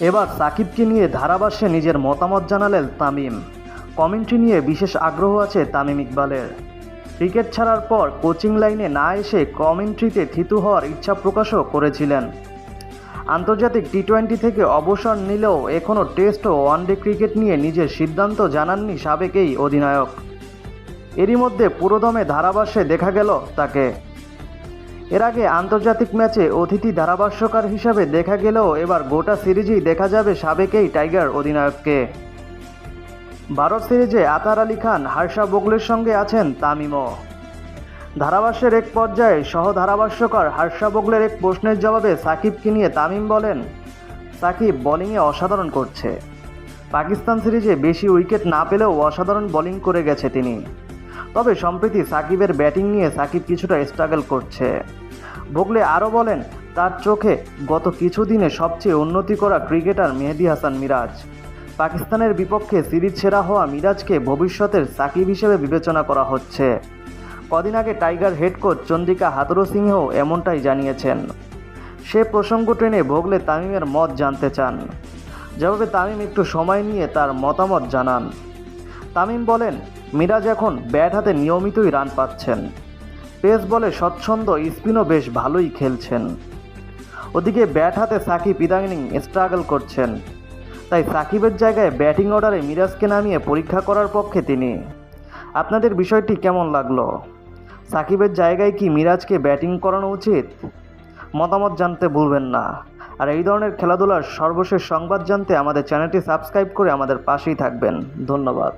এবার সাকিবকে নিয়ে ধারাভাষ্যে নিজের মতামত জানালেন তামিম। কমেন্ট্রি নিয়ে বিশেষ আগ্রহ আছে তামিম ইকবালের। ক্রিকেট ছাড়ার পর কোচিং লাইনে না এসে কমেন্ট্রিতে থিতু হওয়ার ইচ্ছা প্রকাশও করেছিলেন। আন্তর্জাতিক টি টোয়েন্টি থেকে অবসর নিলেও এখনও টেস্ট ও ওয়ানডে ক্রিকেট নিয়ে নিজের সিদ্ধান্ত জানাননি সাবেক এই অধিনায়ক। এরই মধ্যে পুরোদমে ধারাভাষ্যে দেখা গেল তাকে। এর আগে আন্তর্জাতিক ম্যাচে অতিথি ধারাভাষ্যকার হিসাবে দেখা গেলেও এবার গোটা সিরিজেই দেখা যাবে সাবেকেই টাইগার অধিনায়ককে। ভারত সিরিজে আতার আলী খান হার্ষা বগলের সঙ্গে আছেন তামিমও। ধারাভাষ্যের এক পর্যায়ে সহ ধারাভাষ্যকার হার্ষা বগলের এক প্রশ্নের জবাবে সাকিবকে নিয়ে তামিম বলেন, সাকিব বোলিংয়ে অসাধারণ করছে। পাকিস্তান সিরিজে বেশি উইকেট না পেলেও অসাধারণ বোলিং করে গেছে তিনি। তবে সম্প্রতি সাকিবের ব্যাটিং নিয়ে সাকিব কিছুটা স্ট্রাগল করছে। ভোগলে আরও বলেন, তার চোখে গত কিছুদিনে সবচেয়ে উন্নতি করা ক্রিকেটার মেহেদি হাসান মিরাজ। পাকিস্তানের বিপক্ষে সিরিজ সেরা হওয়া মিরাজকে ভবিষ্যতের সাকিব হিসেবে বিবেচনা করা হচ্ছে। কদিন আগে tiger head coach Chandika Hathurusingha এমনটাই জানিয়েছেন। সে প্রসঙ্গ টেনে ভোগলে তামিমের মত জানতে চান। জবাবে তামিম একটু সময় নিয়ে তার মতামত জানান। তামিম বলেন, মিরাজ এখন ব্যাট হাতে নিয়মিতই রান পাচ্ছেন। পেস বলে স্বচ্ছন্দ স্পিনও বেশ ভালোই খেলছেন। ওদিকে ব্যাট হাতে সাকিব ইদানিং স্ট্রাগল করছেন। তাই সাকিবের জায়গায় ব্যাটিং অর্ডারে মিরাজকে নামিয়ে পরীক্ষা করার পক্ষে তিনি। আপনাদের বিষয়টি কেমন লাগল? সাকিবের জায়গায় কি মিরাজকে ব্যাটিং করানো উচিত? মতামত জানতে ভুলবেন না। আর এই ধরনের খেলাধুলার সর্বশেষ সংবাদ জানতে আমাদের চ্যানেলটি সাবস্ক্রাইব করে আমাদের পাশেই থাকবেন। ধন্যবাদ।